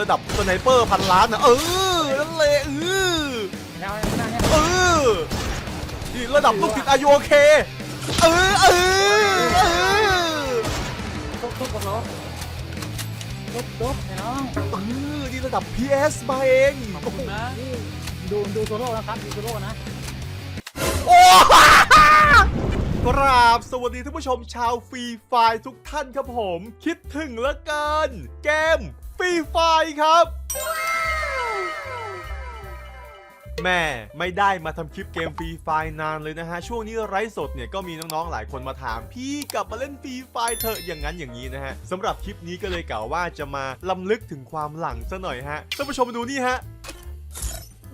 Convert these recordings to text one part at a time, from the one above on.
ระดับสไนเปอร์พันล้านนะเออนั่นเลยเออเออนี่ระดับลูกติดอายุโอเคเออเออเออทุบทุบกับรถทุบทุบไอ้น้องเออนี่ระดับ PS มาเองขอบคุณนะดูดูโซโล่นะครับดูโซโล่นะโอ้ กราบสวัสดีท่านผู้ชมชาวฟรีไฟทุกท่านครับผม คิดถึงเหลือเกิน เกมฟรีไฟครับแม่ไม่ได้มาทำคลิปเกมฟรีไฟนานเลยนะฮะ ช่วงนี้ไร้สดเนี่ยก็มีน้องๆหลายคนมาถาม พี่กลับมาเล่นฟรีไฟเถอะอย่างนั้นอย่างนี้นะฮะสำหรับคลิปนี้ก็เลยกล่าวว่าจะมาลำลึกถึงความหลังซะหน่อยฮะท่านผู้ชมดูนี่ฮะ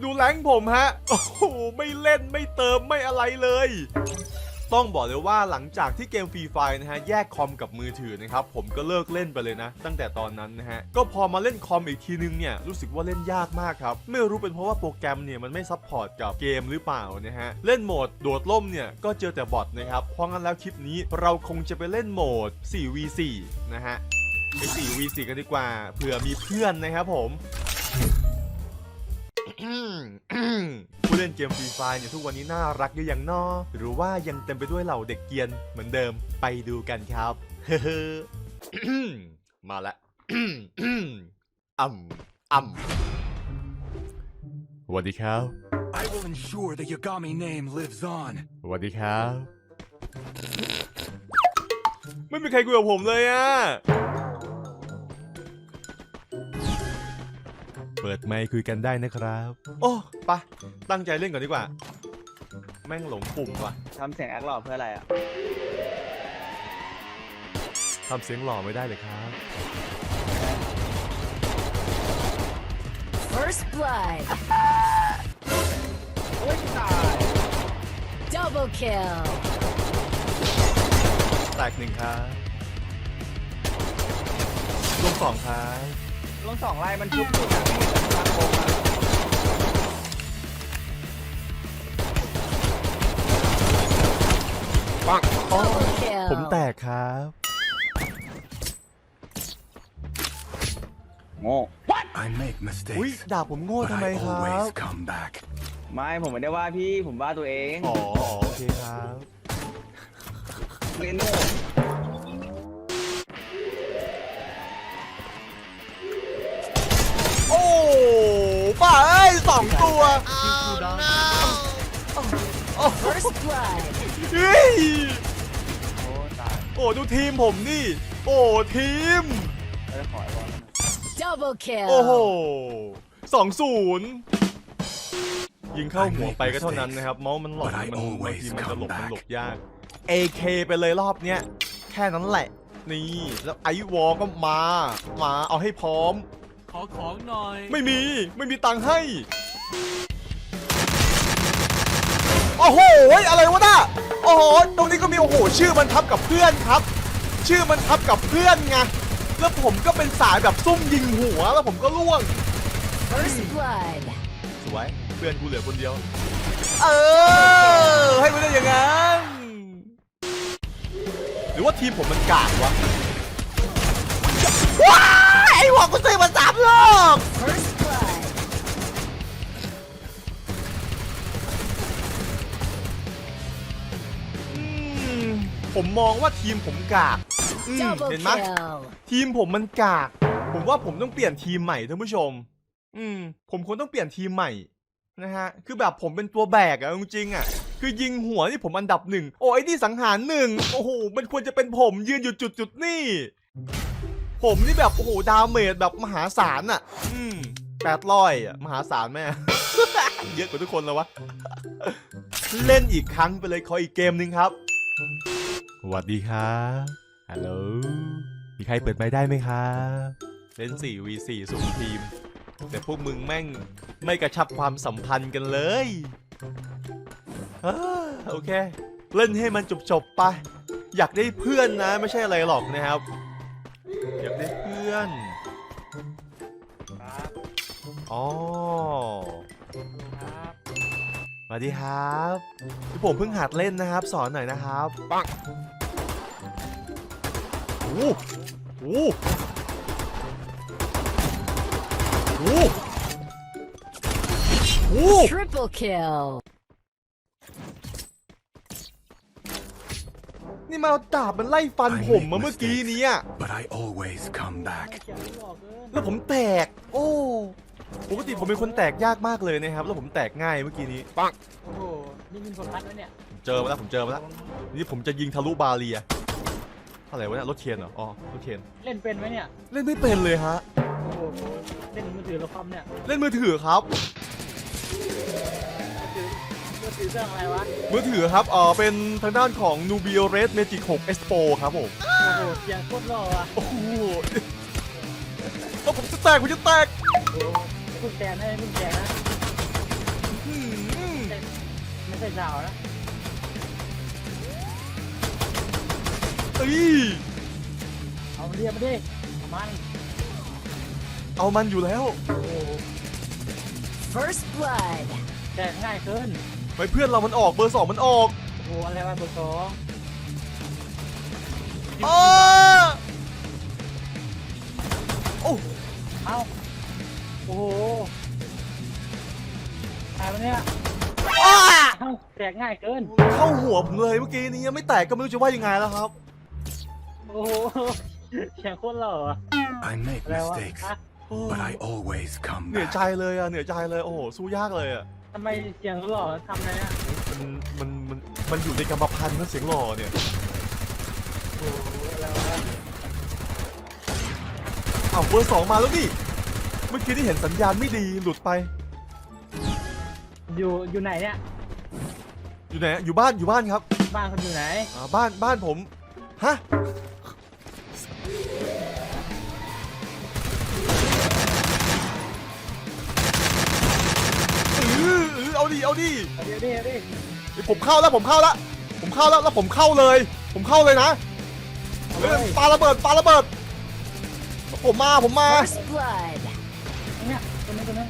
ดูแรงผมฮะ โอ้โหไม่เล่นไม่เติมไม่อะไรเลย ต้องบอกเลยว่าหลังจากที่เกมฟรีไฟนะฮะแยกคอมกับมือถือนะครับผมก็เลิกเล่นไปเลยนะ ตั้งแต่ตอนนั้นนะฮะก็พอมาเล่นคอมอีกทีนึงเนี่ยรู้สึกว่าเล่นยากมากครับไม่รู้เป็นเพราะว่าโปรแกรมเนี่ยมันไม่ซัพพอร์ตกับเกมหรือเปล่านะฮะเล่นโหมดโดดล่มเนี่ยก็เจอแต่บอทนะครับเพราะงั้นแล้วคลิปนี้เราคงจะไปเล่นโหมด 4v4 นะฮะไป 4v4 กันดีกว่าเผื่อมีเพื่อนนะครับผม ผู้เล่นเกมฟรีไฟเนี่ยทุกวันนี้น่ารักอยู่อย่างนอหรือว่ายังเต็มไปด้วยเหล่าเด็กเกรียนเหมือนเดิมไปดูกันครับมาละอ่ำอ่ำสวัสดีครับ I will ensure the Yagami name lives on. สวัสดีครับ ไม่มีใครคุยกับผมเลยอะ เปิดไมค์คุยกันได้นะครับ โอ้ไปะตั้งใจเล่นก่อนดีกว่า แม่งหลงปุ่มว่ะทำเสียงแอคหล่อเพื่ออะไรอะ ทำเสียงหล่อไม่ได้เลยครับ First blood. โอ้ยตาย Double kill. แตกหนึ่งครับรวมสองครับลงสองลายมันชุบอยู่นะไม่มีแต่ทางโค้งอะ Double kill. ผมแตกครับ โง่ I make อุ้ย mistakes, ด่าผมโง่ but ทำไม I ครับ always come back. ไม่ผมไม่ได้ว่าพี่ผมว่าตัวเองอ๋ออ๋อโอเคครับ เล่นโง่ สองตัว First blood. เฮ้ยโอ้ตายโอ้ดูทีมผมนี่ โอ้ทีมเออขอไอ้บอลนั่นน่ะ Double kill. โอ้โหสองศูนย์ยิงเข้าหัวไปก็เท่านั้นนะครับ เมาส์มันหลอกมันบางทีมันจะหลบมันหลบยาก AK ไปเลยรอบเนี้ย แค่นั้นแหละ นี่ แล้วไอวอลก็มา มาเอาให้พร้อม ขอของหน่อย ไม่มีไม่มีตังค์ให้ โอ้โหอะไรวะน่ะโอ้โหตรงนี้ก็มีโอ้โห ชื่อมันทับกับเพื่อนครับ ชื่อมันทับกับเพื่อนไงแล้วผมก็เป็นสายแบบซุ่มยิงหัวแล้วผมก็ล่วง First blood. สวยเพื่อนกูเหลือคนเดียว เออ ให้มันได้อย่างนั้นหรือว่าทีมผมมันกากวะว้าย ไอ้หัวกูซื้อมาสามรอบ First blood. อืมผมมองว่าทีมผมกากอืม Double เห็นไหม kill. ทีมผมมันกาก ผมว่าผมต้องเปลี่ยนทีมใหม่ท่านผู้ชม อืม ผมควรต้องเปลี่ยนทีมใหม่นะฮะ คือแบบผมเป็นตัวแบกอะจริงๆอะคือยิงหัวนี่ผมอันดับหนึ่ง โอ้ไอ้นี่สังหารหนึ่ง โอ้โห มันควรจะเป็นผมยืนอยู่จุดจุดๆนี่ ผมนี่แบบโอ้โหดาเมจแบบมหาศาลอะอืมแปดร้อยอะมหาศาลแม่ เยอะกว่าทุกคนแล้ววะ เล่นอีกครั้งไปเลยขออีกเกมหนึ่งครับสวัสดีครับฮัลโหลมีใครเปิดไม้ได้ไหมครับเล่น 4v4 สุ่มทีม แต่พวกมึงแม่งไม่กระชับความสัมพันธ์กันเลยอ่าโอเค เล่นให้มันจบๆไป อยากได้เพื่อนนะ ไม่ใช่อะไรหรอกนะครับอยากได้เพื่ อนครับอ๋อครับสวัสดีครับที่ผมเพิ่งหัดเล่นนะครับ สอนหน่อยนะครับปังโอ้โหโอ้โหโอ้โห Triple kill. นี่มาเอาดาบมันไล่ฟัน I ผม make มาเมื่อกี้ mistakes, นี้อะ But I always come back. เสียงหลอกเกินแล้วผมแตก โอ้ปกติผมเป็นคนแตกยากมากเลยนะครับ แล้วผมแตกง่ายเมื่อกี้นี้ปังโอ้โห นี่มินผลพัดแล้วเนี่ยเจอมาแล้วผมเจอมาแล้วนี่ผมจะยิงทะลุบาเรียอะไรวะเนี่ยรถเคนเหรออ๋อรถเคนเล่นเป็นไหมเนี่ย เล่นไม่เป็นเลยฮะ โอ้โห เล่นมือถือแล้วคอมเนี่ย เล่นมือถือครับ มือถือมือถือเครื่องอะไรวะ มือถือครับเออเป็นทางด้านของ Nubio Red Magic 6 Expo ครับผม โอ้โหเสียงโคตรหล่ออะโอ้โหแล้วผมจะแตกผมจะแตกโอ้โหเพิ่งแตนให้เพิ่งแตนนะ อืมไม่ใช่สาวนะเอ้ยเอาเรียบมาดิเอามันเอามันอยู่แล้ว โอ้โห First blood. แตกง่ายเกิน ไปเพื่อนเรามันออกเบอร์สองมันออกโอ้โหอะไรวะเบอร์สองอ้าโอ้เอ้าโอ้โหตายปะเนี่ยอ้าเอ้าแตกง่ายเกิน เข้าหัวผมเลยเมื่อกี้นี้ยังไม่แตกก็ไม่รู้จะว่ายังไงแล้วครับโอ้โหเสียงโคตรหล่ออะ I make อะไรวะ mistakes, ฮะ but I always come เหนื่อยใจ back. เลยอะเหนื่อยใจเลยโอ้โหสู้ยากเลยอะ ทำไมเสียงหล่อทำอะไรอะมันมันมันมันอยู่ในกรรมพันธุ์นะเสียงหล่อเนี่ยโอ้โหอะไรวะอ้าวเบอร์สองมาแล้วนี่เมื่อกี้ที่เห็นสัญญาณไม่ดีหลุดไป อยู่อยู่ไหนเนี่ยอยู่ไหนอยู่บ้านอยู่บ้านครับ บ้านคนอยู่ไหนอ่าบ้านบ้านผมฮะ ออเออเอาดิเอาดิเอาเดี๋ยวดิเอาดิเดี๋ยวผมเข้าแล้วผมเข้าแล้วผมเข้าแล้วแล้วผมเข้าเลย ผมเข้าเลยนะเอาเอเลอยปาระเบิดปาระเบิด ผมมาผมมา First blood. เนี่ยตัวนี้ตัวนี้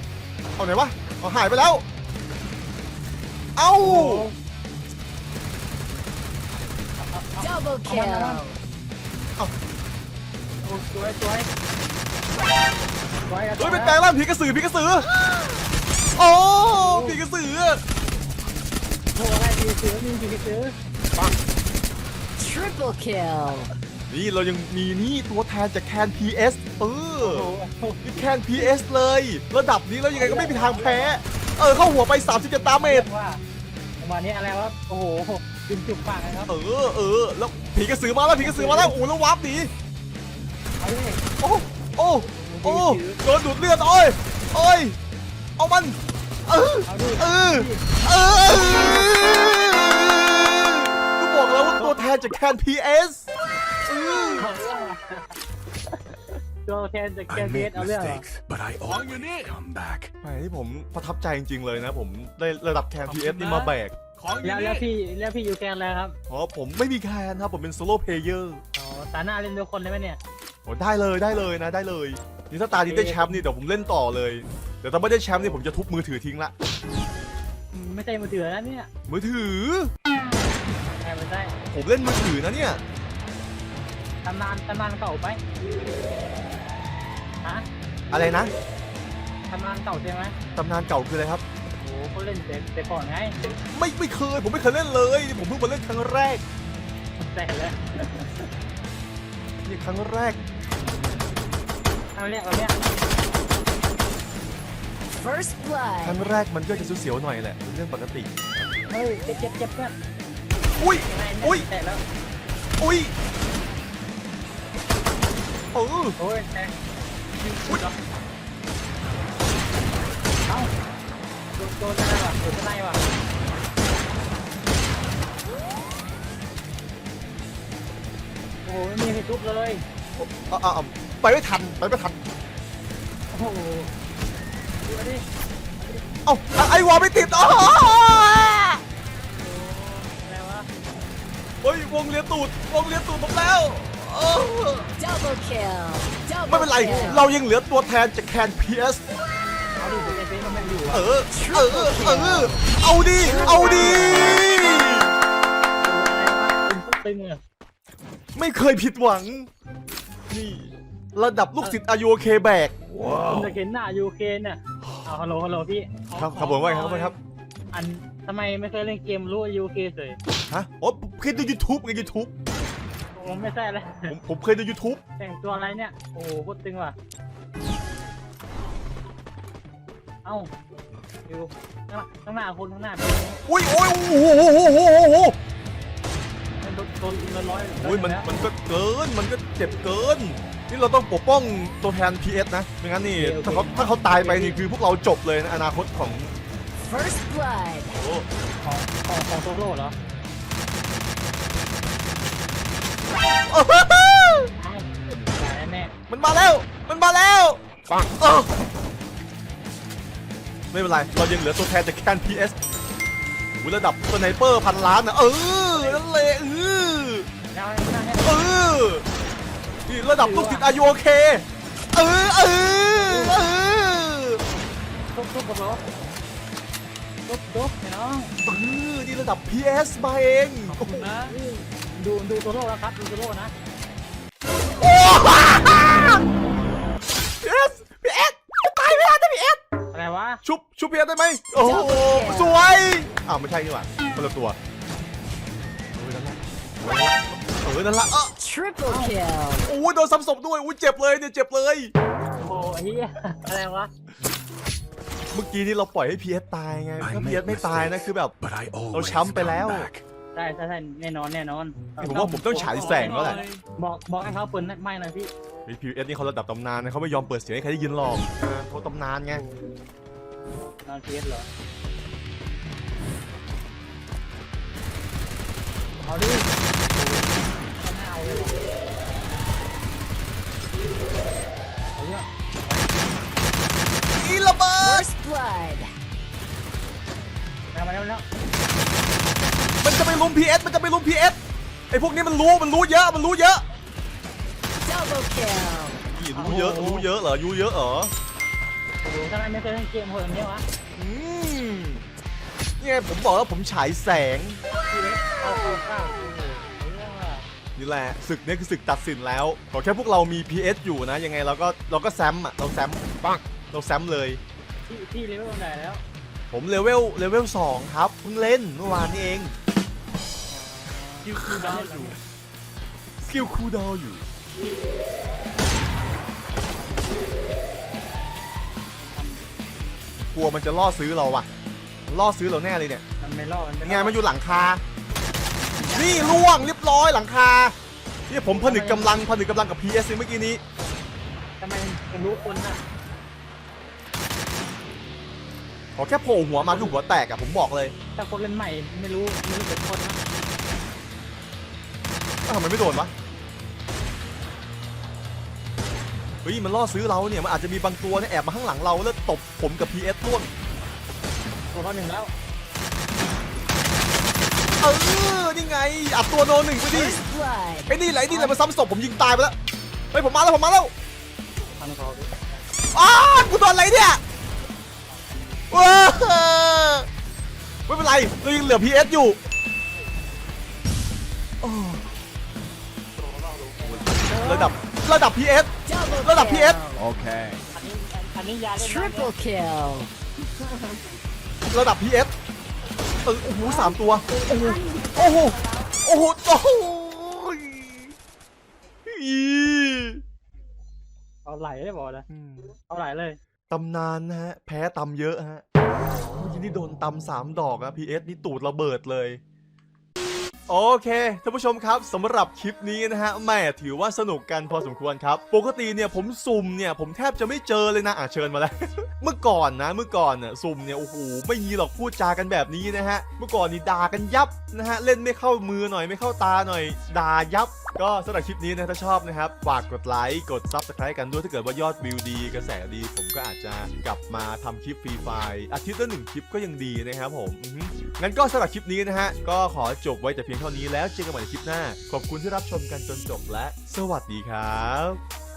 เอาไหนวะเอาหายไปแล้ว เอ้า โอ้โห Double Come on, come on. kill. โอ้สวยสวยสวยอะเฮ้ยเป็นแปลงร่างผีกระสือผีกระสือ โอ้ผีกระสือโอ้อะไรดีซื้อมีดีซื้อ Triple kill. นี่เรายังมีนี่ตัวแทนจากแคน PS เออโอ้โหนี่แคน PS เลย ระดับนี้แล้วยังไงก็ไม่มีทางแพ้ เออเข้าหัวไป37ดาเมจว่าประมาณนี้อะไรวะโอ้โหจุ่มจุ่มปากเลยครับเออเออแล้วผีกระสือมาแล้วผีกระสือมาแล้วโอ้แล้ววาร์ปหนีเอาดิโอ้โอ้โอ้โดนดูดเลือดโอ้ยโอ้ย เอามัน เออเอาดิเออ เออก็บอกแล้วว่าตัวแทนจากแคน PS เออเอาเรื่องอะตัวแทนจากแก I เบส make เอาเรื่องเหรอ mistakes, but I always come back. แหมที่ผมประทับใจจริง ๆ เลยนะ ผมได้ระดับแคน PS นี่มาแบกแล้วแล้วพี่แล้วพี่อยู่แกนแล้วครับเพราะผมไม่มีแคนครับ ผมเป็นโซโล่เพลเยอร์อ๋อตาหน้าเล่นด้วยคนได้ไหมเนี่ย โอ้ได้เลยได้เลยนะได้เลย นี่ถ้าตานี้ได้แชมป์นี่เดี๋ยวผมเล่นต่อเลย เดี๋ยวถ้าไม่ได้แชมป์นี่ผมจะทุบมือถือทิ้งละอืมไม่ใช่มือถือแล้วเนี่ยมือถือ ใช่ไม่ใช่ผมเล่นมือถือนะเนี่ย ตำนานตำนานเก่าไปฮะอะไรนะ ตำนานเก่าใช่ไหมตำนานเก่าคืออะไรครับ โอ้โหเขาเล่นแต่แต่ก่อนไงไม่ไม่เคย ผมไม่เคยเล่นเลย ผมเพิ่งมาเล่นครั้งแรกแต่เลยนี่ครั้งแรกครั้งแรกเราเนี่ย First ครั้ง blood. แรกมันก็จะเสียวๆหน่อยแหละเป็นเรื่องปกติ เฮ้ยเจ็บเจ็บเจ็บเพื่อนอุ้ยยังไงอุ๊ยแต่แล้วอุ้ยเออโอ้ยแต่อุ้ยเอ้าโดนโดนอะไรวะโดนอะไรวะโอ้โหไม่มีใครทุบเลย เอาเอาเอาไปไม่ทัน ไปไม่ทัน โอ้โหดูดิ เอ้าไอ้วอลไม่ติดอ๋ออะไรวะเฮ้ยวงเลียนตูดวงเลียนตูดผมแล้วเออ Double kill. Double ไม่เป็นไร kill. เรายังเหลือตัวแทนจากแคน PS เอาดิเป็นเป็นมันไม่อยู่เออะอเออเออเอาดีเอาดีเป็นพวกตึงอะไม่เคยผิดหวัง นี่ ระดับลูกศิษย์อายุโอเคแบกผมจะเห็นหน้ายูเคเนี่ย เอาฮัลโหลฮัลโหลพี่ครับครับผมว่าไงครับว่าไงครับ อันทำไมไม่เคยเล่นเกมรู้ยูเคเลยฮะโอ้เคยดู YouTube ไง YouTube ผมไม่ใช่เลยผมผมเคยดู YouTube แต่งตัวอะไรเนี่ย โอ้โหโคตรตึงว่ะ เอ้าอยู่ข้างหน้าข้างหน้าคนข้างหน้าเป็นอุ้ยโอ้ยโอ้โหโอ้โหโอ้โหโอ้โหเป็นโดนโดนโดนร้อยอุ้ยมันแล้วมันก็เกินมันก็เจ็บเกิน นี่เราต้องปกป้องตัวแทน PS นะไม่งั้นนี่ถ้าเขาถ้าเขาตายไปนี่คือพวกเราจบเลยนะอนาคตของ First blood. โอ้ของของของโซโล่เหรอโอ้โหเอ้าตายแน่มันมาแล้วมันมาแล้วปังเออไม่เป็นไร เรายังเหลือตัวแทนจากแคน PS อุ้ยระดับสไนเปอร์พันล้านนะเออนั่นเลยเออแล้วให้นั่งให้เออ นี่ระดับลูกศิษย์อายุโอเคเออเออเออทุบทุบกับเราทุบทุบไอ้น้องเออนี่ระดับ PS มาเองขอบคุณนะดูดูโซโล่แล้วครับดูโซโล่นะโอ้พีเอสพีเอสตายไม่ได้นะพีเอสอะไรวะชุบชุบพีเอสได้ไหมโอ้โหสวยอ้าวไม่ใช่นี่หว่าคนละตัวเออนั่นแหละเออนั่นแหละเออ Triple kill. โอ้ยโดนซ้ำศพด้วยอุ้ยเจ็บเลยเนี่ยเจ็บเลย โอ้โหไอ้เหี้ยอะไรวะ เมื่อกี้นี่เราปล่อยให้พีเอสตายไง I ถ้าพี make เอสไม่ตายนะคือแบบ But I เรา always ช้ำไปแล้ว come back. ใช่ใช่ใช่แน่นอนแน่นอนผมว่าผมต้องฉายแสงแล้วแหละ บอกบอกให้เขาเปิดไม่หน่อยพี่ พีเอสนี่เขาระดับตำนานนะเขาไม่ยอมเปิดเสียงให้ใครได้ยินหรอกอ่าเขาตำนานไง นอนเพียสเหรอ เอาดิไม่เอาเลยเหรอเอาเนี่ยอีระเบิด First blood. มาแล้วมาแล้วมันจะไปลุม PS มันจะไปลุม PS ไอพวกนี้มันรู้มันรู้เยอะมันรู้เยอะ Double kill. นี่รู้เยอะรู้เยอะเหรอรู้เยอะเหรอโอ้โหทำไมไม่เคยเล่นเกมโหดอย่างเงี้วะอืมเนี่ยผมบอกแล้วผมฉายแสงเล็กเอาเอา นี่แหละศึกเนี่ยคือศึกตัดสินแล้ว ขอแค่พวกเรามี PS อยู่นะ ยังไงเราก็เราก็แซมอะ เราแซมปังเราแซมเลย พี่พี่เลเวลไหนแล้วผมเลเวลเลเวลสองครับเพิ่งเล่นเมื่อวานนี้เองคิวคิวดาวอยู่สกิลคูลดาวน์อยู่ กลัวมันจะล่อซื้อเราว่ะมันล่อซื้อเราแน่เลยเนี่ย มันไม่รอดมันไม่รอดไงมันอยู่หลังคา นี่ล่วงเรียบร้อยหลังคาเนี่ยผมผนึกกำลังผนึกกำลังกับ PS เมื่อกี้นี้ทำไมมันรู้คนน่ะขอแค่โผล่หัวมาคือหัวแตกอะผมบอกเลยถ้าคนเล่นใหม่ไม่รู้ไม่รู้เป็นคนนะอ้าวทำไมไม่โดนวะเฮ้ยมันล่อซื้อเราเนี่ยมันอาจจะมีบางตัวเนี่ยแอบมาข้างหลังเราแล้วตบผมกับ PS ร่วงตัวเขาหนึ่งแล้วเออนี่ไง อัดตัวโนหนึ่งไปดิ First blood. ไอ้นี่แหละไอ้นี่แหละมาซ้ำศพผมยิงตายไปแล้วเฮ้ยผมมาแล้วผมมาแล้วทำเขาดิอ้าวกูโดนอะไรเนี่ยว้าไม่เป็นไรเรายังเหลือ PS อยู่โอ้ระดับระดับ PS Double ระดับ PS kill. Okay. อันนี้อันนี้ยาเล่น Triple kill. ระดับ PS เออโอ้โหสามตัวโอ้โหโอ้โห โอ้โหโอ้ยอีเอาไหลได้บอกนะเอาไหลเลย ตำนานนะฮะ แพ้ตำเยอะฮะเมื่อกี้นี่โดนตำสามดอกอะ PS นี่ตูดระเบิดเลย โอเคท่านผู้ชมครับสำหรับคลิปนี้นะฮะแม่ถือว่าสนุกกันพอสมควรครับ ปกติเนี่ยผมสุ่มเนี่ยผมแทบจะไม่เจอเลยนะอะเชิญมาแล้ว เมื่อก่อนนะเมื่อก่อนเนี่ยสุ่มเนี่ยโอ้โหไม่มีหรอกพูดจากันแบบนี้นะฮะเมื่อก่อนนี่ด่ากันยับนะฮะเล่นไม่เข้ามือหน่อยไม่เข้าตาหน่อยด่ายับ ก็สำหรับคลิปนี้นะถ้าชอบนะครับฝากกดไลค์กด Subscribe กันด้วยถ้าเกิดว่ายอดวิวดี กระแสดี ผมก็อาจจะกลับมาทำคลิปฟรีไฟล์อาทิตย์ละหนึ่งคลิปก็ยังดีนะครับผมอือฮึงั้นก็สำหรับคลิปนี้นะฮะก็ขอจบไว้แต่เพียงเท่านี้แล้วเจอกันใหม่ในคลิปหน้า ขอบคุณที่รับชมกันจนจบและ สวัสดีครับ